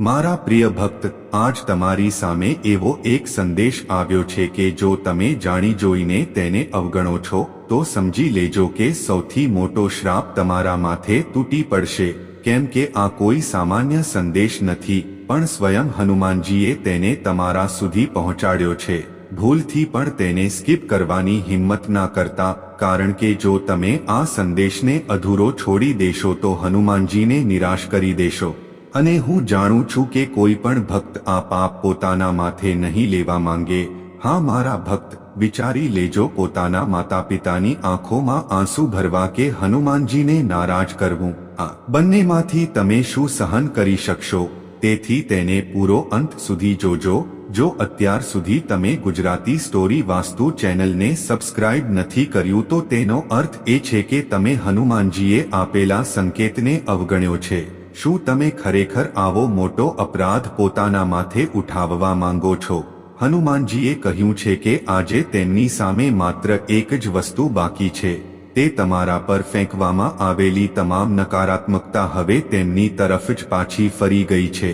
મારા પ્રિય ભક્ત, આજ તમારી સામે એવો એક સંદેશ આવ્યો છે કે જો તમે જાણી જોઈને તેને અવગણો છો, તો સમજી લેજો કે સૌથી મોટો શ્રાપ તમારા માથે તૂટી પડશે. કેમ કે આ કોઈ સામાન્ય સંદેશ નથી, પણ સ્વયં હનુમાનજીએ તેને તમારા સુધી પહોંચાડ્યો છે. ભૂલથી પણ તેને સ્કીપ કરવાની હિંમત ના કરતા, કારણ કે જો તમે આ સંદેશને અધૂરો છોડી દેશો તો હનુમાનજીને નિરાશ કરી દેશો. અને હું જાણું છું કે કોઈ પણ ભક્ત આ પાપ પોતાના માથે નહીં લેવા માંગે. હા, મારા ભક્ત, વિચારી લેજો પોતાના માતા પિતાની આંખોમાં આંસુ ભરવા કે હનુમાનજીને નારાજ કરવું. આ બંનેમાંથી તમે શું સહન કરી શકશો? તેથી તેને પૂરો અંત સુધી જોજો. જો અત્યાર સુધી તમે ગુજરાતી સ્ટોરી વાસ્તુ ચેનલને સબસ્ક્રાઇબ નથી કર્યું તો તેનો અર્થ એ છે કે તમે હનુમાનજીએ આપેલા સંકેતને અવગણ્યો છે. શું તમે ખરેખર આવો મોટો અપરાધ પોતાના માથે ઉઠાવવા માંગો છો? હનુમાનજીએ કહ્યું છે કે આજે તેમની સામે માત્ર એક જ વસ્તુ બાકી છે, તે તમારા પર ફેંકવામાં આવેલી તમામ નકારાત્મકતા હવે તેમની તરફ જ પાછી ફરી ગઈ છે.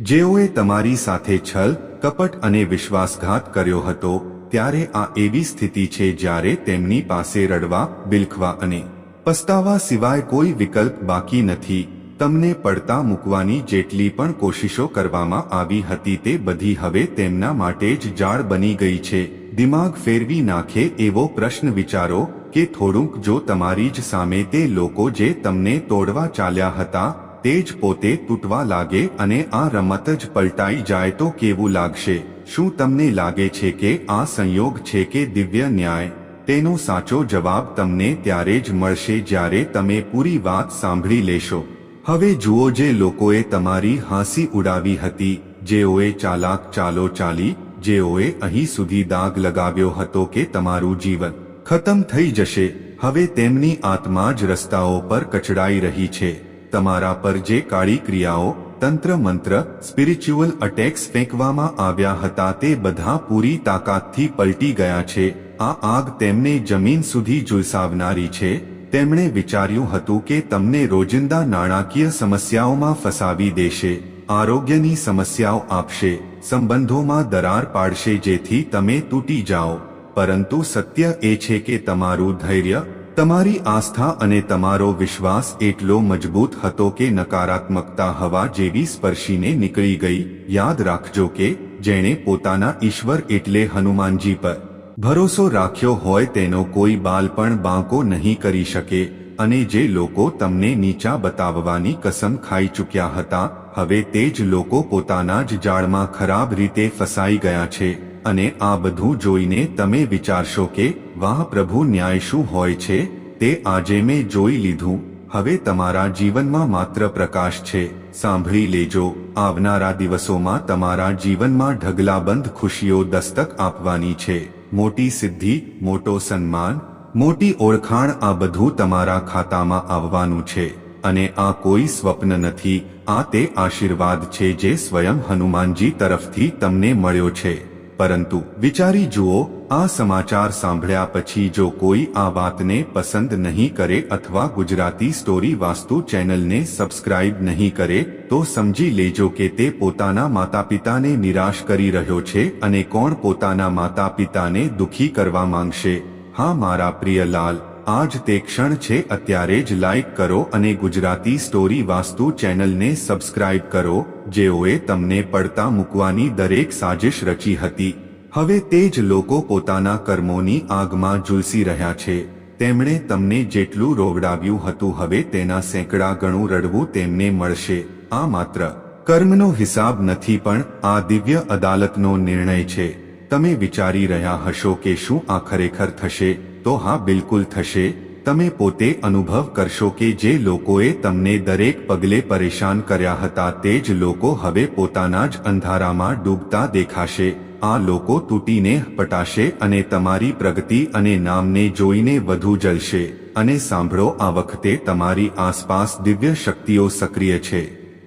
જેઓએ તમારી સાથે છલ, કપટ અને વિશ્વાસઘાત કર્યો હતો, ત્યારે આ એવી સ્થિતિ છે જ્યારે તેમની પાસે રડવા, બિલખવા અને પસ્તાવા સિવાય કોઈ વિકલ્પ બાકી નથી. તમને પડતા મૂકવાની જેટલી પણ કોશિશો કરવામાં આવી હતી તે બધી હવે તેમના માટે જ જાળ બની ગઈ છે. દિમાગ ફેરવી નાખે એવો પ્રશ્ન વિચારો કે થોડુંક જો તમારી જ સામે તે લોકો જે તમને તોડવા ચાલ્યા હતા, તે જ પોતે તૂટવા લાગે અને આ રમત જ પલટાઈ જાય તો કેવું લાગશે? શું તમને લાગે છે કે આ સંયોગ છે કે દિવ્ય ન્યાય? તેનો સાચો જવાબ તમને ત્યારે જ મળશે જ્યારે તમે પૂરી વાત સાંભળી લેશો. હવે જુઓ જે લોકોએ તમારી હાંસી ઉડાવી હતી, જેઓએ ચાલાક ચાલો ચાલી, જેઓએ અહીં સુધી દાગ લગાવ્યો હતો કે તમારું જીવન ખતમ થઈ જશે, હવે તેમની આત્મા જ રસ્તાઓ પર કચડાઈ રહી છે. તમારા પર જે કાળી ક્રિયાઓ, તંત્ર મંત્ર સ્પિરિચ્યુઅલ અટેક્સ ફેંકવામાં આવ્યા હતા તે બધા પૂરી તાકાતથી પલટી ગયા છે. આ આગ તેમને જમીન સુધી ઝુલસાવનારી છે. તેમણે વિચાર્યું હતું કે તમને રોજિંદા નાણાકીય સમસ્યાઓમાં ફસાવી દેશે, આરોગ્યની સમસ્યાઓ આપશે, સંબંધોમાં દરાર પાડશે જેથી તમે તૂટી જાઓ. પરંતુ સત્ય એ છે કે તમારું ધૈર્ય, તમારી આસ્થા અને તમારો વિશ્વાસ એટલો મજબૂત હતો કે નકારાત્મકતા હવા જેવી સ્પર્શીને નીકળી ગઈ. યાદ રાખજો કે, જેણે પોતાના ઈશ્વર એટલે હનુમાનજી પર ભરોસો રાખ્યો હોય તેનો કોઈ બાલ પણ બાંકો નહીં કરી શકે, અને જે લોકો તમને નીચા બતાવવાની કસમ ખાઈ ચૂક્યા હતા, હવે તે જ લોકો પોતાના જ જાળમાં ખરાબ રીતે ફસાઈ ગયા છે, અને આ બધું જોઈને તમે વિચારશો કે, વાહ પ્રભુ ન્યાય શું હોય છે? તે આજે મેં જોઈ લીધું, હવે તમારા જીવનમાં માત્ર પ્રકાશ છે, સાંભળી લેજો, આવનારા દિવસોમાં તમારા જીવનમાં ઢગલાબંધ ખુશીઓ દસ્તક આપવાની છે. મોટી સિદ્ધિ, મોટો સન્માન, મોટી ઓળખાણ આ બધું તમારા ખાતામાં આવવાનું છે અને આ કોઈ સ્વપ્ન નથી, આ તે આશીર્વાદ છે જે સ્વયં હનુમાનજી તરફથી તમને મળ્યો છે. પરંતુ વિચારી જુઓ, આ સમાચાર સાંભળ્યા પછી જો કોઈ આ વાતને પસંદ નહીં કરે અથવા ગુજરાતી સ્ટોરી વાસ્તુ ચેનલને સબસ્ક્રાઇબ નહીં કરે, તો સમજી લેજો કે તે પોતાના માતા પિતાને નિરાશ કરી રહ્યો છે અને કોણ પોતાના માતા પિતાને દુખી કરવા માંગશે. હા, મારા પ્રિય લાલ આજ તે ક્ષણ છે અત્યારે જ લાઈક કરો અને ગુજરાતી સ્ટોરી વાસ્તુ ચેનલને સબસ્ક્રાઇબ કરો, જેઓએ તમને પડતા મૂકવાની દરેક સાજિશ રચી હતી. હવે તે જ લોકો પોતાના કર્મોની આગમાં ઝૂલસી રહ્યા છે. તેમણે તમને જેટલું રોવડાવ્યું હતું હવે તેના સેંકડા ગણું રડવું તેમને મળશે. આ માત્ર કર્મનો હિસાબ નથી પણ આ દિવ્ય અદાલતનો નિર્ણય છે. તમે વિચારી રહ્યા હશો કે શું આ ખરેખર થશે? તો હા, બિલકુલ થશે. તમે પોતે અનુભવ કરશો કે જે લોકોએ તમને દરેક પગલે પરેશાન કર્યા હતા તે જ લોકો હવે પોતાના જ અંધારામાં ડૂબતા દેખાશે. આ લોકો તૂટીને પટાશે અને તમારી પ્રગતિ અને નામને જોઈને વધુ જલશે. અને સાંભળો, આ વખતે તમારી આસપાસ દિવ્ય શક્તિઓ સક્રિય છે.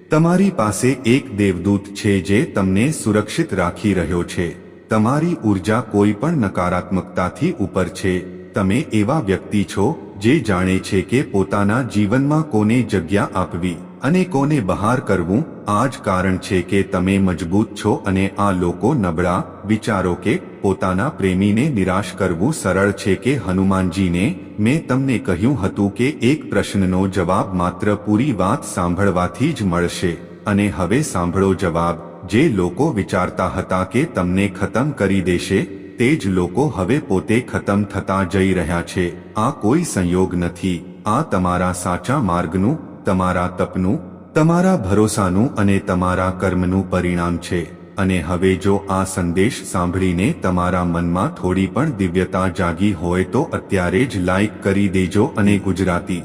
તમારી પાસે એક દેવદૂત છે જે તમને સુરક્ષિત રાખી રહ્યો છે. તમારી ઊર્જા કોઈ પણ નકારાત્મકતાથી ઉપર છે. તમે એવા વ્યક્તિ છો જે જાણે છે કે પોતાના જીવનમાં કોને જગ્યા આપવી અને કોને બહાર કરવું આ જ કારણ છે કે તમે મજબૂત છો અને આ લોકો નબળા વિચારો કે પોતાના પ્રેમીને નિરાશ કરવું સરળ છે કે હનુમાનજીને મેં તમને કહ્યું હતું કે એક પ્રશ્નનો જવાબ માત્ર પૂરી વાત સાંભળવાથી જ મળશે અને હવે સાંભળો જવાબ જે લોકો વિચારતા હતા કે તમને ખતમ કરી દેશે તે જ લોકો હવે પોતે ખતમ થતા જઈ રહ્યા છે. આ કોઈ સંયોગ નથી. આ તમારા સાચા માર્ગનું, તમારા તપનું, તમારા ભરોસાનું અને તમારા કર્મનું પરિણામ છે. અને હવે જો આ સંદેશ સાંભળીને તમારા મનમાં થોડી પણ દિવ્યતા જાગી હોય તો અત્યારે જ લાઈક કરી દેજો અને ગુજરાતી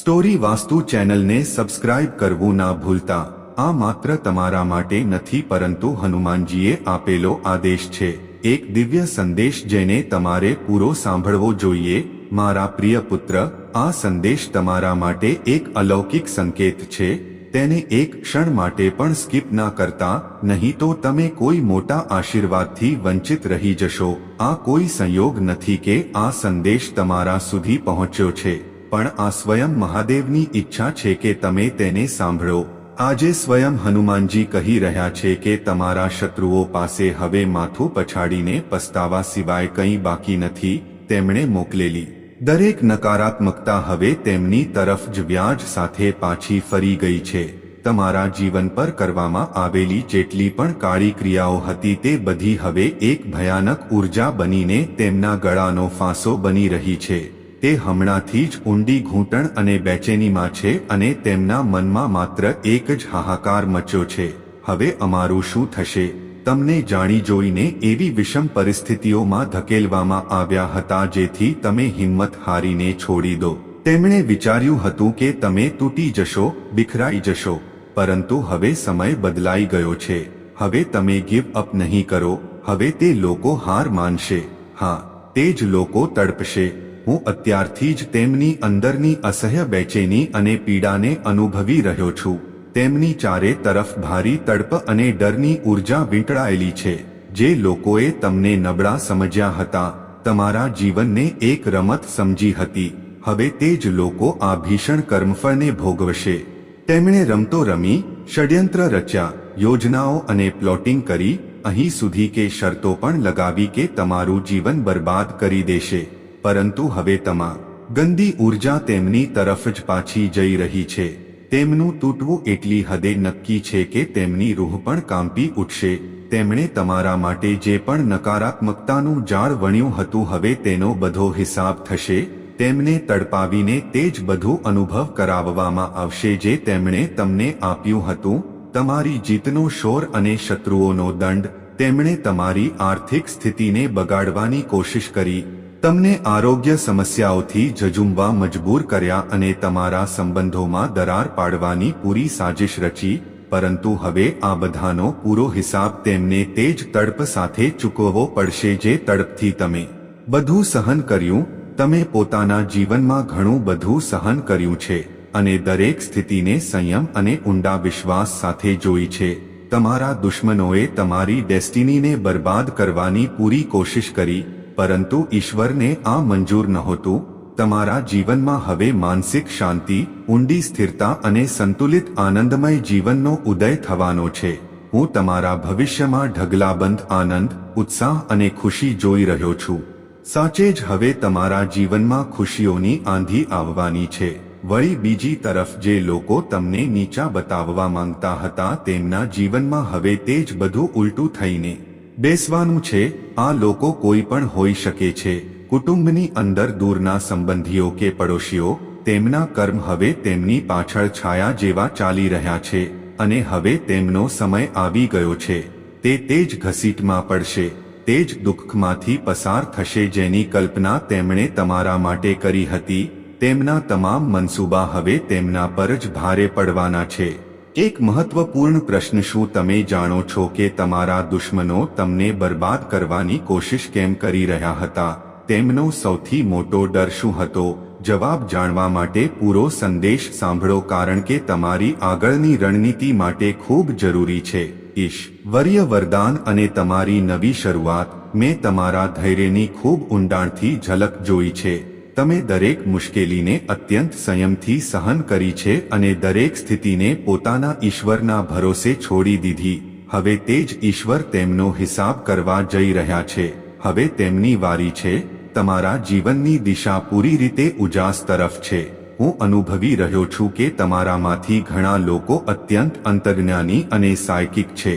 સ્ટોરી વાસ્તુ ચેનલને સબસ્ક્રાઇબ કરવું ના ભૂલતા. આ માત્ર તમારા માટે નથી પરંતુ હનુમાનજીએ આપેલો આદેશ છે. એક દિવ્ય સંદેશ જેને તમારે પૂરો સાંભળવો જોઈએ. મારા પ્રિય પુત્ર, આ સંદેશ તમારા માટે એક અલૌકિક સંકેત છે. તેને એક ક્ષણ માટે પણ સ્કીપ ના કરતા, નહીં તો તમે કોઈ મોટા આશીર્વાદથી વંચિત રહી જશો. આ કોઈ સંયોગ નથી કે આ સંદેશ તમારા સુધી પહોંચ્યો છે. પણ આ સ્વયં મહાદેવની ઈચ્છા છે કે તમે તેને સાંભળો. આજે સ્વયં હનુમાનજી કહી રહ્યા છે કે તમારા શત્રુઓ પાસે હવે માથું પછાડીને પસ્તાવા સિવાય કંઈ બાકી નથી, તેમણે મોકલેલી. દરેક નકારાત્મકતા હવે તેમની તરફ જ વ્યાજ સાથે પાછી ફરી ગઈ છે. તમારા જીવન પર કરવામાં આવેલી જેટલી પણ કાળી ક્રિયાઓ હતી તે બધી હવે એક ભયાનક ઊર્જા બનીને તેમના ગળાનો ફાંસો બની રહી છે. તે હમણાંથી જ ઊંડી ઘૂંટણ અને બેચેનીમાં છે અને તેમના મનમાં માત્ર એક જ હાહાકાર મચ્યો છે. હવે અમારું શું થશે? તમને જાણી જોઈને એવી વિષમ પરિસ્થિતિઓમાં ધકેલવામાં આવ્યા હતા જેથી તમે હિંમત હારીને છોડી દો. તેમણે વિચાર્યું હતું કે તમે તૂટી જશો, બિખરાઈ જશો, પરંતુ હવે સમય બદલાઈ ગયો છે. હવે તમે ગીવ અપ નહીં કરો. હવે તે લોકો હાર માનશે. હા, તે જ લોકો તડપશે. હું અત્યારથી જ તેમની અંદરની અસહ્ય બેચેની અને પીડાને અનુભવી રહ્યો છું. તેમની ચારે તરફ ભારી તડપ અને ડરની ઊર્જા વીંટળાયેલી છે. જે લોકોએ તમને નબળા સમજ્યા હતા. તમારા જીવનને એક રમત સમજી હતી. હવે તે જ લોકો આ ભીષણ કર્મફળને ભોગવશે. તેમણે રમતો રમી, ષડયંત્ર રચ્યા, યોજનાઓ અને પ્લોટિંગ કરી, અહીં સુધી કે શરતો પણ લગાવી કે તમારું જીવન બરબાદ કરી દેશે. પરંતુ હવે તમા ગંદી ઊર્જા તેમની તરફ જ પાછી જઈ રહી છે. તેમનું તૂટવું એટલી હદે નક્કી છે કે તેમની રૂહ પણ કાંપી ઉઠશે. તેમણે તમારા માટે જે પણ નકારાત્મકતાનું જાળ વણ્યું હતું હવે તેનો બધો હિસાબ થશે. તેમને તડપાવીને તે જ બધું અનુભવ કરાવવામાં આવશે જે તેમણે તમને આપ્યું હતું. તમારી જીતનો શોર અને શત્રુઓનો દંડ. તેમણે તમારી આર્થિક સ્થિતિને બગાડવાની કોશિશ કરી. તમને આરોગ્ય સમસ્યાઓથી જજુમવા મજબૂર કર્યા અને તમારા સંબંધોમાં દરાર પાડવાની પૂરી સાજિશ રચી, પરંતુ હવે આ બધાનો પૂરો હિસાબ તેમને તે જ તડપ સાથે ચૂકવવો પડશે જે તડપથી તમે બધું સહન કર્યું, તમે પોતાના જીવનમાં ઘણું બધું સહન કર્યું છે, અને દરેક સ્થિતિને સંયમ અને ઊંડા વિશ્વાસ સાથે જોઈ છે. તમારા દુશ્મનોએ તમારી ડેસ્ટિનીને બરબાદ કરવાની પૂરી કોશિશ કરી પરંતુ ઈશ્વરને આ મંજૂર નહોતું. તમારા જીવનમાં હવે માનસિક શાંતિ, ઊંડી સ્થિરતા અને સંતુલિત આનંદમય જીવનનો ઉદય થવાનો છે. હું તમારા ભવિષ્યમાં ઢગલાબંધ આનંદ, ઉત્સાહ અને ખુશી જોઈ રહ્યો છું. સાચે જ હવે તમારા જીવનમાં ખુશીઓની આંધી આવવાની છે. વળી બીજી તરફ જે લોકો તમને નીચા બતાવવા માંગતા હતા તેમના જીવનમાં હવે તે જ બધું ઉલટું થઈને બેસવાનું છે, આ લોકો કોઈ પણ હોઈ શકે છે. કુટુંબની અંદર દૂરના સંબંધીઓ કે પડોશીઓ, તેમના કર્મ હવે તેમની પાછળ છાયા જેવા ચાલી રહ્યા છે અને હવે તેમનો સમય આવી ગયો છે. તે તે જ ઘસીટમાં પડશે, તે જ દુઃખમાંથી પસાર થશે જેની કલ્પના તેમણે તમારા માટે કરી હતી. તેમના તમામ મનસૂબા હવે તેમના પર જ ભારે પડવાના છે. એક મહત્વપૂર્ણ પ્રશ્ન શું તમે જાણો છો કે તમારા દુશ્મનો તમને બરબાદ કરવાની કોશિશ કેમ કરી રહ્યા હતા? તેમનો સૌથી મોટો ડર શું હતો? જવાબ જાણવા માટે પૂરો સંદેશ સાંભળો કારણ કે તમારી આગળની રણનીતિ માટે ખૂબ જરૂરી છે. ઈશ્વરીય વરદાન અને તમારી નવી શરૂઆત. મેં તમારા ધૈર્યની ખૂબ ઊંડાણથી ઝલક જોઈ છે. તમે દરેક મુશ્કેલીને અત્યંત સંયમથી સહન કરી છે અને દરેક સ્થિતિને પોતાના ઈશ્વરના ભરોસે છોડી દીધી. હવે તે જ ઈશ્વર તેમનો હિસાબ કરવા જઈ રહ્યા છે. હવે તેમની વારી છે, તમારા જીવનની દિશા પૂરી રીતે ઉજાસ તરફ છે. હું અનુભવી રહ્યો છું કે તમારામાંથી ઘણા લોકો અત્યંત અંતર્જ્ઞાની અને સાયકિક છે.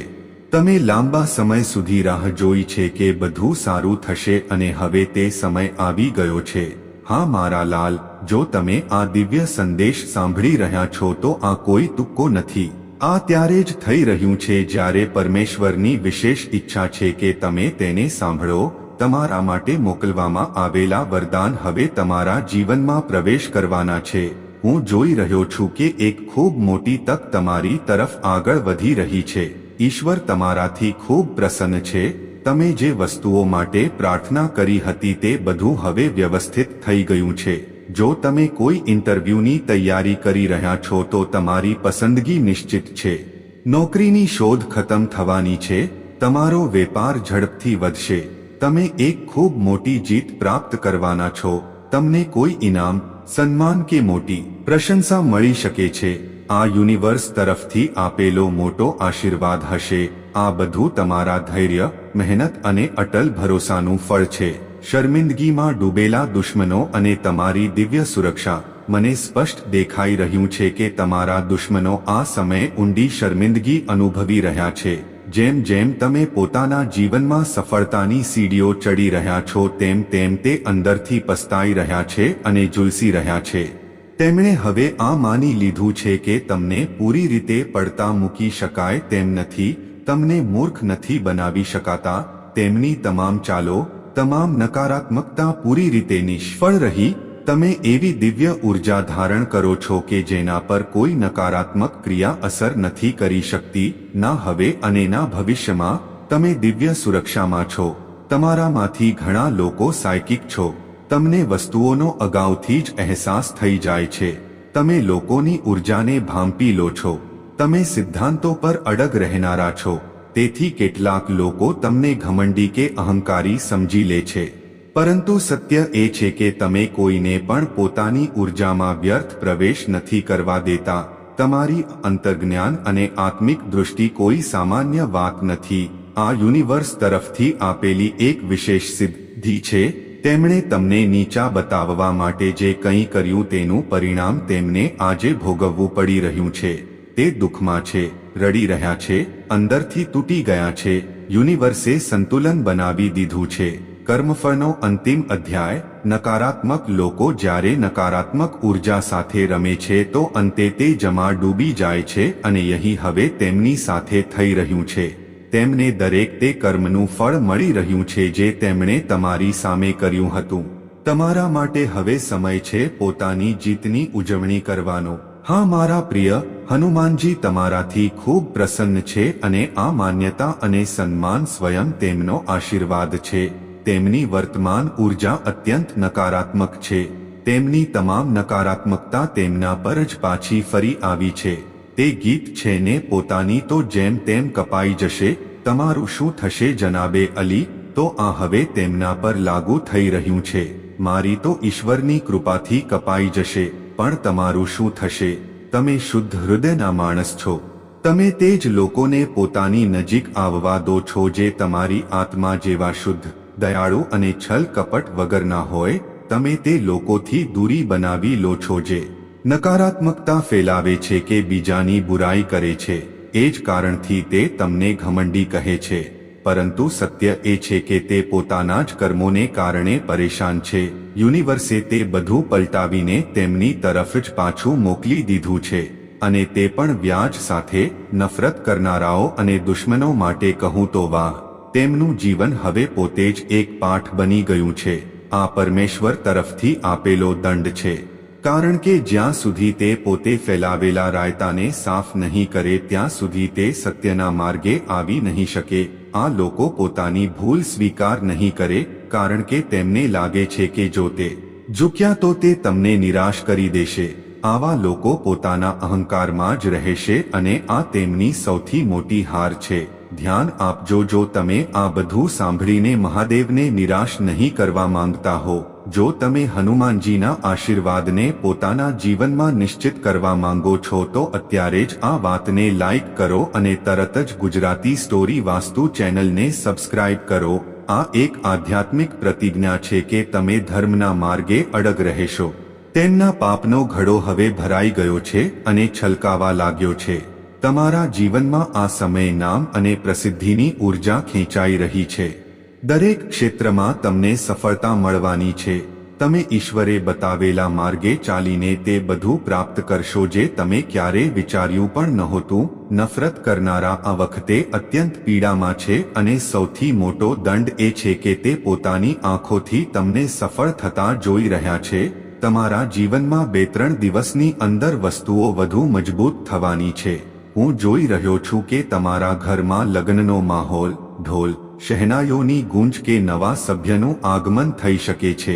તમે લાંબા સમય સુધી રાહ જોઈ છે કે બધું સારું થશે અને હવે તે સમય આવી ગયો છે. હા મારા લાલ, જો તમે આ દિવ્ય સંદેશ સાંભળી રહ્યા છો તો આ કોઈ તુક્કો નથી. આ ત્યારે જ થઈ રહ્યું છે જ્યારે પરમેશ્વરની વિશેષ ઈચ્છા છે કે તમે તેને સાંભળો, તમારા માટે મોકલવામાં આવેલા વરદાન હવે તમારા જીવનમાં પ્રવેશ કરવાના છે. હું જોઈ રહ્યો છું કે એક ખૂબ મોટી તક તમારી તરફ આગળ વધી રહી છે. ઈશ્વર તમારાથી ખૂબ પ્રસન્ન છે તમે જે વસ્તુઓ માટે પ્રાર્થના કરી હતી તે બધું હવે વ્યવસ્થિત થઈ ગયું છે. જો તમે કોઈ ઇન્ટરવ્યૂની તૈયારી કરી રહ્યા છો તો તમારી પસંદગી નિશ્ચિત છે. નોકરીની શોધ ખતમ થવાની છે. તમારો વેપાર ઝડપથી વધશે. તમે એક ખૂબ મોટી જીત પ્રાપ્ત કરવાના છો. તમને કોઈ ઇનામ, સન્માન કે મોટી પ્રશંસા મળી શકે છે. આ યુનિવર્સ તરફથી આપેલો મોટો આશીર્વાદ હશે. આ બધું તમારા ધૈર્ય, મહેનત અને અટલ ભરોસાનું ફળ છે. શર્મિંદગીમાં ડૂબેલા દુશ્મનો અને તમારી દિવ્ય સુરક્ષા. મને સ્પષ્ટ દેખાઈ રહ્યું છે કે તમારા દુશ્મનો આ સમયે ઊંડી શર્મિંદગી અનુભવી રહ્યા છે. જેમ જેમ તમે પોતાના જીવનમાં સફળતાની સીડીઓ ચડી રહ્યા છો, તેમ તેમ તે અંદરથી પસ્તાઈ રહ્યા છે અને ઝુલસી રહ્યા છે. તેમણે હવે આ માની લીધું છે કે તમને પૂરી રીતે પડતા મૂકી શકાય તેમ નથી તમને મૂર્ખ નથી બનાવી શકાતા, તેમની તમામ ચાલો, તમામ નકારાત્મકતા પૂરી રીતે નિષ્ફળ રહી, તમે એવી દિવ્ય ઊર્જા ધારણ કરો છો કે જેના પર કોઈ નકારાત્મક ક્રિયા અસર નથી કરી શકતી, ના હવે અને ના ભવિષ્યમાં, તમે દિવ્ય સુરક્ષામાં છો, તમારામાંથી ઘણા લોકો સાયકિક છો, તમને વસ્તુઓનો અગાઉથી જ અહેસાસ થઈ જાય છે, તમે લોકોની ઉર્જાને ભાંપી લો છો. તમે સિદ્ધાંતો પર અડગ રહેનારા છો. તેથી કેટલાક લોકો તમને ઘમંડી કે અહંકારી સમજી લે છે. પરંતુ સત્ય એ છે કે તમે કોઈને પણ પોતાની ઉર્જામાં વ્યર્થ પ્રવેશ નથી કરવા દેતા. તમારી અંતર્જ્ઞાન અને આત્મિક દૃષ્ટિ કોઈ સામાન્ય વાત નથી. આ યુનિવર્સ તરફથી આપેલી એક વિશેષ સિદ્ધિ છે. તેમણે તમને નીચા બતાવવા માટે જે કંઈ કર્યું તેનું પરિણામ તેમને આજે ભોગવવું પડી રહ્યું છે. તે દુઃખમાં છે, રડી રહ્યા છે, અંદરથી તૂટી ગયા છે, યુનિવર્સે સંતુલન બનાવી દીધું છે. કર્મફળનો અંતિમ અધ્યાય, નકારાત્મક લોકો જ્યારે નકારાત્મક ઊર્જા સાથે રમે છે તો અંતે તે જમા ડૂબી જાય છે અને યહી હવે તેમની સાથે થઈ રહ્યું છે. તેમને દરેક તે કર્મનું ફળ મળી રહ્યું છે જે તેમણે તમારી સામે કર્યું હતું. તમારા માટે હવે સમય છે પોતાની જીતની ઉજવણી કરવાનો. હા મારા પ્રિય, હનુમાનજી તમારાથી ખૂબ પ્રસન્ન છે અને આ માન્યતા અને સન્માન સ્વયં તેમનો આશીર્વાદ છે. તેમની વર્તમાન ઊર્જા અત્યંત નકારાત્મક છે. તેમની તમામ નકારાત્મકતા તેમના પર જ પાછી ફરી આવી છે. તે ગીત છે ને પોતાની તો જેમ તેમ કપાઈ જશે, તમારું શું થશે જનાબે અલી? તો આ હવે તેમના પર લાગુ થઈ રહ્યું છે. મારી તો ઈશ્વરની કૃપાથી કપાઈ જશે. પણ તમારું શું થશે? તમે શુદ્ધ હૃદયના માણસ છો. તમે તે જ લોકોને પોતાની નજીક આવવા દો છો જે તમારી આત્મા જેવા શુદ્ધ, દયાળુ અને છલ કપટ વગરના હોય, તમે તે લોકોથી દૂરી બનાવી લો છો જે નકારાત્મકતા ફેલાવે છે કે બીજાની બુરાઈ કરે છે. એ જ કારણથી તે તમને ઘમંડી કહે છે. પરંતુ સત્ય એ છે કે તે પોતાના જ કર્મોને કારણે પરેશાન છે. યુનિવર્સે તે બધું પલટાવીને તેમની તરફ જ પાછું મોકલી દીધું છે અને તે પણ વ્યાજ સાથે નફરત કરનારાઓ અને દુશ્મનો માટે કહું તો વાહ, તેમનું જીવન હવે પોતે જ એક પાઠ બની ગયું છે. આ પરમેશ્વર તરફથી આપેલો દંડ છે. કારણ કે જ્યાં સુધી તે પોતે ફેલાવેલા રાયતાને સાફ નહીં કરે ત્યાં સુધી તે સત્યના માર્ગે આવી નહીં શકે. આ લોકો પોતાની ભૂલ સ્વીકાર નહીં કરે, કારણ કે તેમને લાગે છે કે જો તે ઝૂક્યા તો તે તમને નિરાશ કરી દેશે. આવા લોકો પોતાના અહંકારમાં જ રહેશે અને આ તેમની સૌથી મોટી હાર છે. ધ્યાન આપજો જો તમે આ બધું સાંભળીને મહાદેવને નિરાશ નહીં કરવા માંગતા હો. જો તમે હનુમાનજીના આશીર્વાદને પોતાના જીવનમાં નિશ્ચિત કરવા માંગો છો, તો અત્યારે જ આ વાતને લાઈક કરો અને તરત જ ગુજરાતી સ્ટોરી વાસ્તુ ચેનલને સબસ્ક્રાઇબ કરો. આ એક આધ્યાત્મિક પ્રતિજ્ઞા છે કે તમે ધર્મના માર્ગે અડગ રહેશો. તેમના પાપનો ઘડો હવે ભરાઈ ગયો છે અને છલકાવા લાગ્યો છે. તમારા જીવનમાં આ સમય નામ અને પ્રસિદ્ધિની ઊર્જા ખેંચાઈ રહી છે. દરેક ક્ષેત્રમાં તમને સફળતા મળવાની છે. તમે ઈશ્વરે બતાવેલા માર્ગે ચાલીને તે બધું પ્રાપ્ત કરશો જે તમે ક્યારે વિચાર્યું પણ નહોતું. નફરત કરનારા આ વખતે અત્યંત પીડામાં છે અને સૌથી મોટો દંડ એ છે કે તે પોતાની આંખોથી તમને સફળ થતા જોઈ રહ્યા છે. તમારા જીવનમાં બે ત્રણ દિવસની અંદર વસ્તુઓ વધુ મજબૂત થવાની છે. હું જોઈ રહ્યો છું કે તમારા ઘરમાં લગ્નનો માહોલ, ઢોલ શહેનાઈઓની ગુંજ કે નવા સભ્યનું આગમન થઈ શકે છે.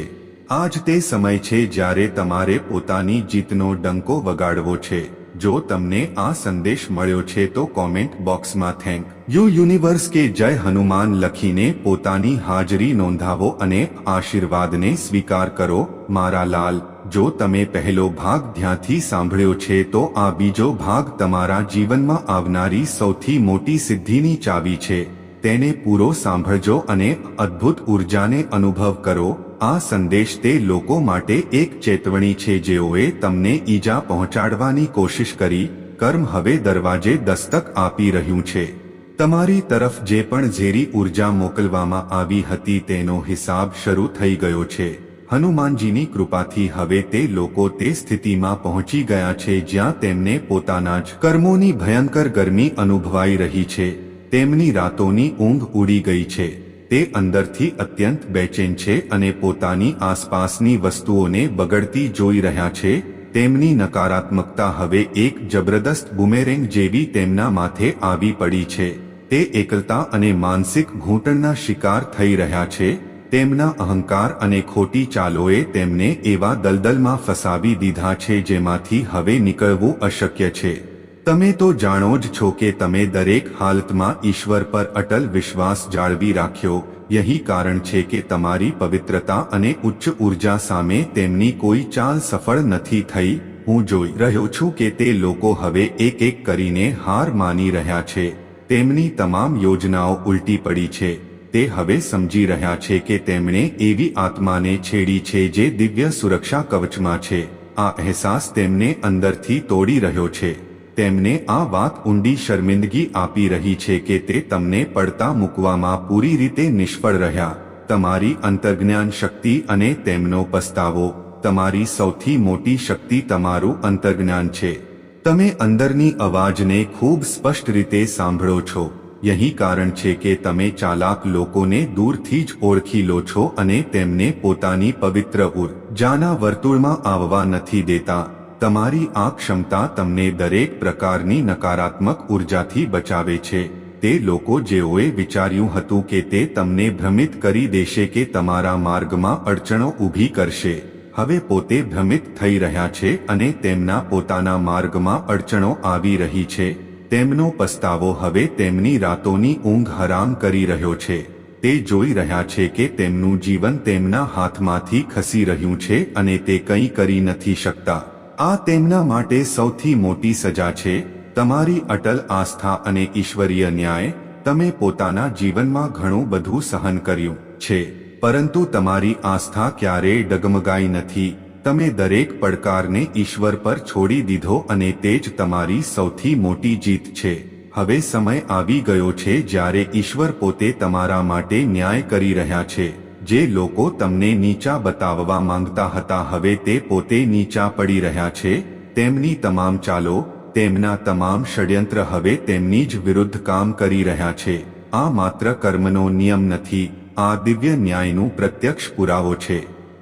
આજ તે સમય છે જ્યારે તમારે પોતાની જીતનો ડંકો વગાડવો છે. જો તમને આ સંદેશ મળ્યો છે તો કોમેન્ટ બોક્સમાં થેન્ક યુ યુનિવર્સ કે જય હનુમાન લખીને પોતાની હાજરી નોંધાવો અને આશીર્વાદને સ્વીકાર કરો, મારા લાલ. જો તમે પહેલો ભાગ ધ્યાનથી સાંભળ્યો છે તો આ બીજો ભાગ તમારા જીવનમાં આવનારી સૌથી મોટી સિદ્ધિની ચાવી છે. તેને પૂરો સાંભળજો અને અદ્ભુત ઉર્જાને અનુભવ કરો. આ સંદેશ તે લોકો માટે એક ચેતવણી છે જેઓએ તમને ઈજા પહોંચાડવાની કોશિશ કરી. કર્મ હવે દરવાજે દસ્તક આપી રહ્યું છે. તમારી તરફ જે પણ ઝેરી ઊર્જા મોકલવામાં આવી હતી તેનો હિસાબ શરૂ થઈ ગયો છે. હનુમાનજીની કૃપાથી હવે તે લોકો તે સ્થિતિમાં પહોંચી ગયા છે જ્યાં તેમને પોતાના જ કર્મોની ભયંકર ગરમી અનુભવાઈ રહી છે. તેમની રાતોની ઊંઘ ઉડી ગઈ છે. તે અંદરથી અત્યંત બેચેન છે અને પોતાની આસપાસની વસ્તુઓને બગડતી જોઈ રહ્યા છે. તેમની નકારાત્મકતા હવે એક જબરદસ્ત બુમેરેંગ જેવી તેમના માથે આવી પડી છે. તે એકલતા અને માનસિક ઘૂંટણના શિકાર થઈ રહ્યા છે. તેમના અહંકાર અને ખોટી ચાલોએ તેમને એવા દલદલમાં ફસાવી દીધા છે જેમાંથી હવે નીકળવું અશક્ય છે. તમે તો જાણો જ છો કે તમે દરેક હાલતમાં ઈશ્વર પર અટલ વિશ્વાસ જાળવી રાખ્યો. યહી કારણ છે કે તમારી પવિત્રતા અને ઉચ્ચ ઊર્જા સામે તેમની કોઈ ચાલ સફળ નથી થઈ. હું જોઈ રહ્યો છું કે તે લોકો હવે એક એક કરીને હાર માની રહ્યા છે. તેમની તમામ યોજનાઓ ઉલટી પડી છે. તે હવે સમજી રહ્યા છે કે તેમણે એવી આત્માને છેડી છે જે દિવ્ય સુરક્ષા કવચમાં છે. આ અહેસાસ તેમને અંદરથી તોડી રહ્યો છે. તેમને આ વાત ઊંડી શર્મિંદગી આપી રહી છે કે તે તમને પડતા મૂકવામાં પૂરી રીતે નિષ્ફળ રહ્યા. તમારી અંતર્જ્ઞાન શક્તિ અને તેમનો પસ્તાવો. તમારી સૌથી મોટી શક્તિ તમારું અંતર્જ્ઞાન છે. તમે અંદરની અવાજને ખૂબ સ્પષ્ટ રીતે સાંભળો છો. યહી કારણ છે કે તમે ચાલાક લોકોને દૂરથી જ ઓળખી લો છો અને તેમને પોતાની પવિત્ર ઉર્જાના વર્તુળમાં આવવા નથી દેતા. તમારી આ ક્ષમતા તમને દરેક પ્રકારની નકારાત્મક ઉર્જાથી બચાવે છે. તે લોકો જેઓએ વિચાર્યું હતું કે તે તમને ભ્રમિત કરી દેશે કે તમારા માર્ગમાં અડચણો ઊભી કરશે. હવે પોતે ભ્રમિત થઈ રહ્યા છે અને તેમના પોતાના માર્ગમાં અડચણો આવી રહી છે. તેમનો પસ્તાવો હવે તેમની રાતોની ઊંઘ હરામ કરી રહ્યો છે. તે જોઈ રહ્યા છે કે તેમનું જીવન તેમના હાથમાંથી ખસી રહ્યું છે અને તે કંઈ કરી નથી શકતા. આ તેમના માટે સૌથી મોટી સજા છે, તમારી અટલ આસ્થા અને ઈશ્વરીય ન્યાય, તમે પોતાના જીવનમાં ઘણું બધું સહન કર્યું છે, પરંતુ તમારી આસ્થા ક્યારેય ડગમગાઈ નથી, તમે દરેક પડકારને ઈશ્વર પર છોડી દીધો અને તે જ તમારી સૌથી મોટી જીત છે. હવે સમય આવી ગયો છે જ્યારે ઈશ્વર પોતે તમારા માટે ન્યાય કરી રહ્યા છે. જે લોકો તમને નીચા બતાવવા માંગતા હતા, હવે તે પોતે નીચા પડી રહ્યા છે, તેમની તમામ ચાલો, તેમના તમામ ષડયંત્ર હવે તેમની જ વિરુદ્ધ કામ કરી રહ્યા છે. આ માત્ર કર્મનો નિયમ નથી, આ દિવ્ય ન્યાયનું પ્રત્યક્ષ પુરાવો છે.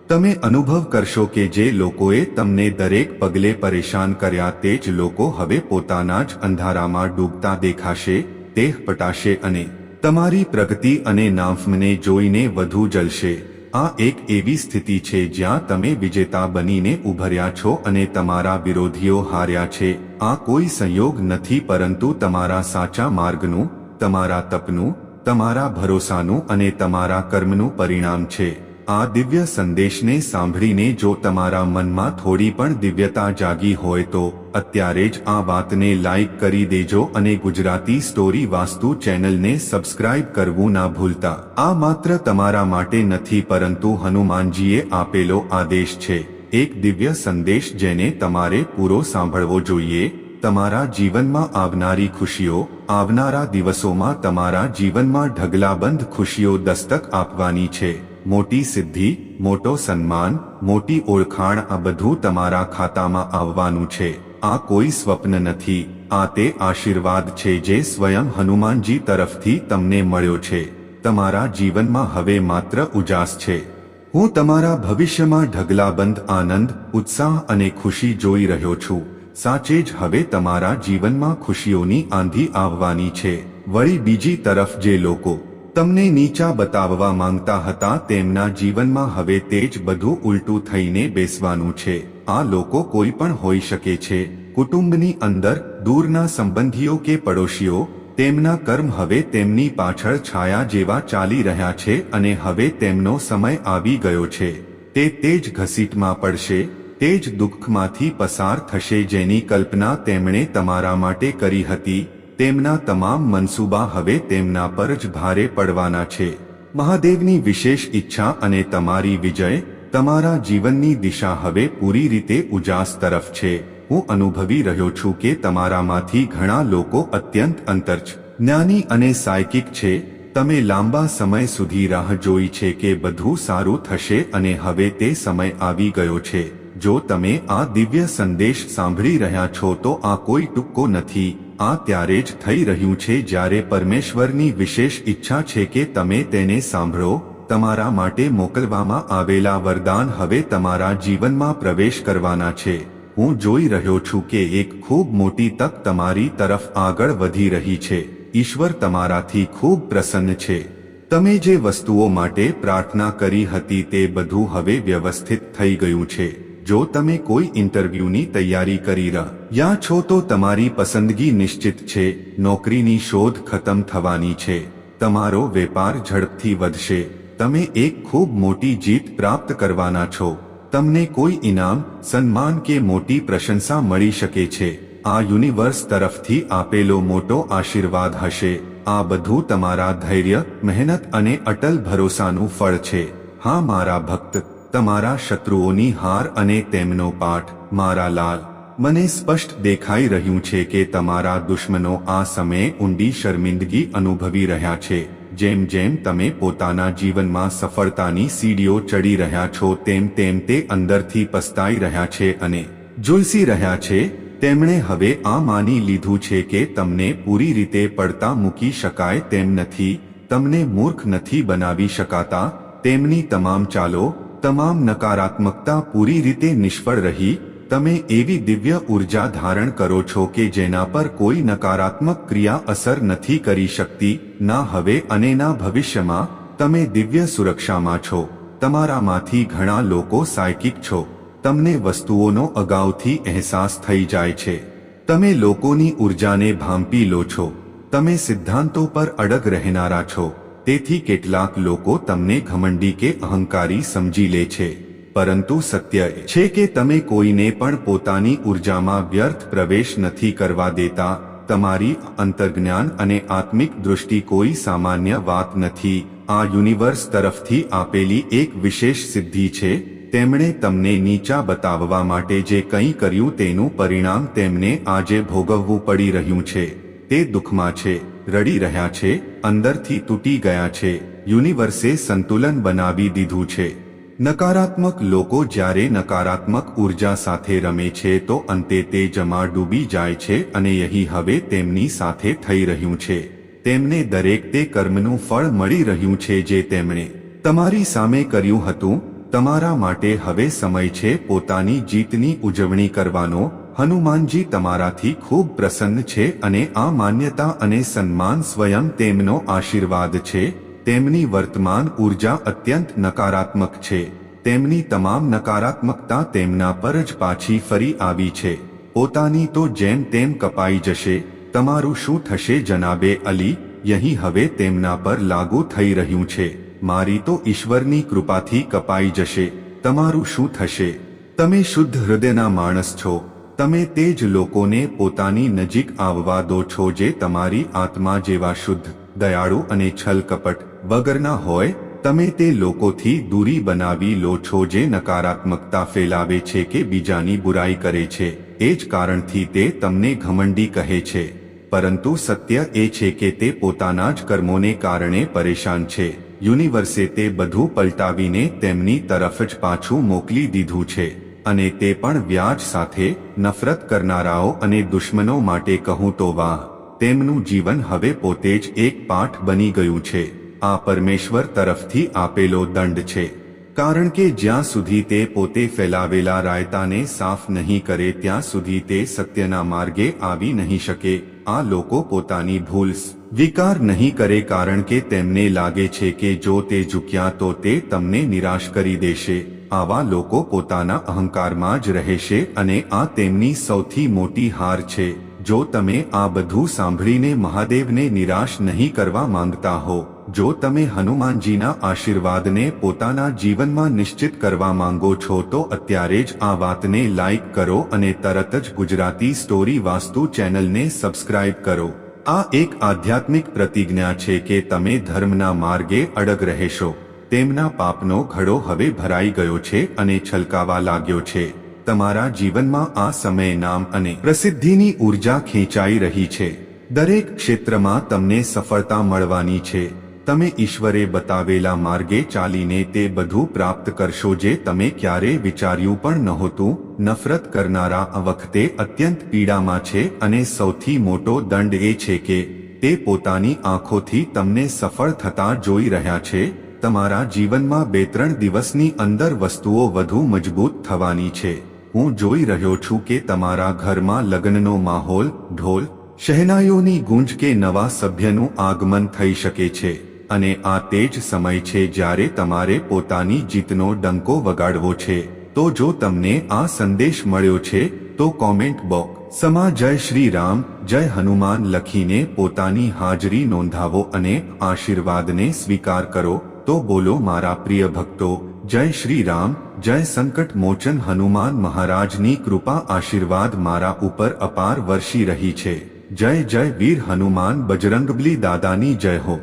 તમે અનુભવ કરશો કે જે લોકોએ તમને દરેક પગલે પરેશાન કર્યા, તે જ લોકો હવે પોતાના જ અંધારામાં ડૂબતા દેખાશે તે પટાશે અને તમારી પ્રગતિ અને નાફમને જોઈને વધુ જલશે. આ એક એવી સ્થિતિ છે જ્યાં તમે વિજેતા બનીને ઉભર્યા છો અને તમારા વિરોધીઓ હાર્યા છે. આ કોઈ સંયોગ નથી પરંતુ તમારા સાચા માર્ગનું, તમારા તપનું, તમારા ભરોસાનું અને તમારા કર્મનું પરિણામ છે. આ દિવ્ય સંદેશને સાંભળીને જો તમારા મનમાં થોડી પણ દિવ્યતા જાગી હોય તો અત્યારે જ આ વાતને લાઈક કરી દેજો અને ગુજરાતી સ્ટોરી વાસ્તુ ચેનલને સબસ્ક્રાઇબ કરવું ના ભૂલતા. આ માત્ર તમારા માટે નથી પરંતુ હનુમાનજીએ આપેલો આદેશ છે. એક દિવ્ય સંદેશ જેને તમારે પૂરો સાંભળવો જોઈએ. તમારા જીવનમાં આવનારી ખુશીઓ, આવનારા દિવસોમાં તમારા જીવનમાં ઢગલાબંધ ખુશીઓ દસ્તક આપવાની છે. મોટી સિદ્ધિ, મોટો સન્માન, મોટી ઓળખાણ આ બધું તમારા ખાતામાં આવવાનું છે. આ કોઈ સ્વપ્ન નથી. આ તે આશીર્વાદ છે જે સ્વયં હનુમાનજી તરફથી તમને મળ્યો છે. તમારા જીવનમાં હવે માત્ર ઉજાસ છે. હું તમારા ભવિષ્યમાં ઢગલાબંધ આનંદ, ઉત્સાહ અને ખુશી જોઈ રહ્યો છું. સાચે જ હવે તમારા જીવનમાં ખુશીઓની આંધી આવવાની છે. વળી બીજી તરફ જે લોકો તમને નીચા બતાવવા માંગતા હતા તેમના જીવનમાં હવે તે જ બધું ઉલટું થઈને બેસવાનું છે. આ લોકો કોઈ પણ હોઈ શકે છે. કુટુંબની અંદર, દૂરના સંબંધીઓ કે પડોશીઓ, તેમના કર્મ હવે તેમની પાછળ છાયા જેવા ચાલી રહ્યા છે અને હવે તેમનો સમય આવી ગયો છે. તે તે જ ઘસીટમાં પડશે, તે જ દુઃખમાંથી પસાર થશે જેની કલ્પના તેમણે તમારા માટે કરી હતી તેમના તમામ મનસૂબા હવે તેમના પર જ ભારે પડવાના છે. મહાદેવની વિશેષ ઈચ્છા અને તમારી વિજય, તમારા જીવનની દિશા હવે પૂરી રીતે ઉજાસ તરફ છે. હું અનુભવી રહ્યો છું કે તમારામાંથી ઘણા લોકો અત્યંત અંતર્ચ જ્ઞાની અને સાયકિક છે. તમે લાંબા સમય સુધી રાહ જોઈ છે કે બધું સારું થશે અને હવે તે સમય આવી ગયો છે. જો તમે આ દિવ્ય સંદેશ સાંભળી રહ્યા છો તો આ કોઈ ટૂંકો નથી. આ ત્યારે જ થઈ રહ્યું છે જ્યારે પરમેશ્વરની વિશેષ ઈચ્છા છે કે તમે તેને સાંભળો, તમારા માટે મોકલવામાં આવેલા વરદાન હવે તમારા જીવનમાં પ્રવેશ કરવાના છે. હું જોઈ રહ્યો છું કે એક ખૂબ મોટી તક તમારી તરફ આગળ વધી રહી છે. ઈશ્વર તમારાથી ખૂબ પ્રસન્ન છે. તમે જે વસ્તુઓ માટે પ્રાર્થના કરી હતી તે બધું હવે વ્યવસ્થિત થઈ ગયું છે. જો તમે કોઈ ઇન્ટરવ્યૂની તૈયારી કરી રહ્યા છો તો તમારી પસંદગી નિશ્ચિત છે, નોકરીની શોધ ખતમ થવાની છે, તમારો વેપાર ઝડપથી વધશે, તમે એક ખૂબ મોટી જીત પ્રાપ્ત કરવાના છો, તમને કોઈ ઇનામ, સન્માન કે મોટી પ્રશંસા મળી શકે છે, આ યુનિવર્સ તરફથી આપેલો મોટો આશીર્વાદ હશે, આ બધું તમારા ધૈર્ય, મહેનત અને અટલ ભરોસાનું ફળ છે, હા મારા ભક્ત તમારા શત્રુઓની હાર અને તેમનો પાઠ, મારા લાલ. મને સ્પષ્ટ દેખાઈ રહ્યું છે કે તમારા દુશ્મનો આ સમયે ઊંડી શર્મિંદગી અનુભવી રહ્યા છે. જેમ જેમ તમે પોતાના જીવનમાં સફળતાની સીડીઓ ચડી રહ્યા છો, તેમ તેમ તે અંદરથી પસ્તાઈ રહ્યા છે અને ઝુલસી રહ્યા છે. તેમણે હવે આ માની લીધું છે કે તમને પૂરી રીતે પડતા મૂકી શકાય તેમ નથી. તમને મૂર્ખ નથી બનાવી શકાતા. તેમની તમામ ચાલો તમામ નકારાત્મકતા પૂરી રીતે નિષ્ફળ રહી, તમે એવી દિવ્ય ઊર્જા ધારણ કરો છો કે જેના પર કોઈ નકારાત્મક ક્રિયા અસર નથી કરી શકતી, ના હવે અને ના ભવિષ્યમાં, તમે દિવ્ય સુરક્ષામાં છો, તમારામાંથી ઘણા લોકો સાયકિક છો, તમને વસ્તુઓનો અગાઉથી અહેસાસ થઈ જાય છે, તમે લોકોની ઉર્જાને ભાંપી લો છો, તમે સિદ્ધાંતો પર અડગ રહેનારા છો. તેથી કેટલાક લોકો તમને ઘમંડી કે અહંકારી સમજી લે છે. પરંતુ સત્ય એ છે કે તમે કોઈને પણ પોતાની ઉર્જામાં વ્યર્થ પ્રવેશ નથી કરવા દેતા. તમારી અંતર્જ્ઞાન અને આત્મિક દૃષ્ટિ કોઈ સામાન્ય વાત નથી. આ યુનિવર્સ તરફથી આપેલી એક વિશેષ સિદ્ધિ છે. તેમણે તમને નીચા બતાવવા માટે જે કંઈ કર્યું તેનું પરિણામ તેમને આજે ભોગવવું પડી રહ્યું છે. તે દુઃખમાં છે, રડી રહ્યા છે, અંદરથી તૂટી ગયા છે, યુનિવર્સે સંતુલન બનાવી દીધું છે. નકારાત્મક લોકો જ્યારે નકારાત્મક ઊર્જા સાથે રમે છે તો અંતે તે જમા ડૂબી જાય છે અને યહી હવે તેમની સાથે થઈ રહ્યું છે. તેમને દરેક તે કર્મનું ફળ મળી રહ્યું છે જે તેમણે તમારી સામે કર્યું હતું. તમારા માટે હવે સમય છે પોતાની જીતની ઉજવણી કરવાનો. હનુમાનજી તમારાથી ખૂબ પ્રસન્ન છે અને આ માન્યતા અને સન્માન સ્વયં તેમનો આશીર્વાદ છે. તેમની વર્તમાન ઊર્જા અત્યંત નકારાત્મક છે. તેમની તમામ નકારાત્મકતા તેમના પર જ પાછી ફરી આવી છે. પોતાની તો જેમ તેમ કપાઈ જશે. તમારું શું થશે જનાબે અલી? યહી હવે તેમના પર લાગુ થઈ રહ્યું છે. મારી તો ઈશ્વરની કૃપાથી કપાઈ જશે. તમારું શું થશે? તમે શુદ્ધ હૃદયના માણસ છો. તમે તે જ લોકોને પોતાની નજીક આવવા દો છો જે તમારી આત્મા જેવા શુદ્ધ, દયાળુ અને છલ કપટ વગરના હોય, તમે તે લોકોથી દૂરી બનાવી લો છો જે નકારાત્મકતા ફેલાવે છે કે બીજાની બુરાઈ કરે છે. એ જ કારણથી તે તમને ઘમંડી કહે છે. પરંતુ સત્ય એ છે કે તે પોતાના જ કર્મોને કારણે પરેશાન છે. યુનિવર્સે તે બધું પલટાવીને તેમની તરફ જ પાછું મોકલી દીધું છે. અને તે પણ વ્યાજ સાથે નફરત કરનારાઓ અને દુશ્મનો માટે કહું તો વાહ, તેમનું જીવન હવે પોતે જ એક પાઠ બની ગયું છે. આ પરમેશ્વર તરફથી આપેલો દંડ છે. કારણ કે જ્યાં સુધી તે પોતે ફેલાવેલા રાયતાને સાફ નહીં કરે ત્યાં સુધી તે સત્યના માર્ગે આવી નહીં શકે. આ લોકો પોતાની ભૂલ વિકાર નહીં કરે કારણ કે તેમને લાગે છે કે જો તે ઝૂક્યા તો તે તમને નિરાશ કરી દેશે. આવા લોકો પોતાના અહંકારમાં જ રહેશે અને આ તેમની સૌથી મોટી હાર છે. જો તમે આ બધું સાંભળીને મહાદેવને નિરાશ નહીં કરવા માંગતા હો, જો તમે હનુમાનજીના આશીર્વાદને પોતાના જીવનમાં નિશ્ચિત કરવા માંગો છો, તો અત્યારે જ આ વાતને લાઈક કરો અને તરત જ ગુજરાતી સ્ટોરી વાસ્તુ ચેનલને સબસ્ક્રાઇબ કરો. આ એક આધ્યાત્મિક પ્રતિજ્ઞા છે કે તમે ધર્મના માર્ગે અડગ રહેશો. તેમના પાપનો ઘડો હવે ભરાઈ ગયો છે અને છલકાવા લાગ્યો છે. તમારા જીવનમાં આ સમય નામ અને પ્રસિદ્ધિની ઊર્જા ખેંચાઈ રહી છે. દરેક ક્ષેત્રમાં તમને સફળતા મળવાની છે. તમે ઈશ્વરે બતાવેલા માર્ગે ચાલીને તે બધું પ્રાપ્ત કરશો જે તમે ક્યારે વિચાર્યું પણ નહોતું. નફરત કરનારા વખતે અત્યંત પીડામાં છે અને સૌથી મોટો દંડ એ છે કે તે પોતાની આંખોથી તમને સફળ થતા જોઈ રહ્યા છે. તમારા જીવનમાં બે ત્રણ દિવસની અંદર વસ્તુઓ વધુ મજબૂત થવાની છે. હું જોઈ રહ્યો છું કે તમારા ઘરમાં લગ્નનો માહોલ, ઢોલ, શહેનાઈઓની ગુંજ કે નવા સભ્યનું આગમન થઈ શકે છે. અને આ તે જ સમય છે જ્યારે તમારે પોતાની જીતનો ડંકો વગાડવો છે. તો જો તમને આ સંદેશ મળ્યો છે, તો કોમેન્ટ બોક્સ, સમા જય શ્રી રામ, જય હનુમાન લખીને પોતાની હાજરી નોંધાવો અને આશીર્વાદને સ્વીકાર કરો. તો બોલો, મારા પ્રિય ભક્તો, જય શ્રી રામ જય સંકટ મોચન હનુમાન મહારાજની કૃપા આશીર્વાદ મારા ઉપર અપાર વર્ષી રહી છે. જય જય વીર હનુમાન, બજરંગબલી દાદાની જય હો.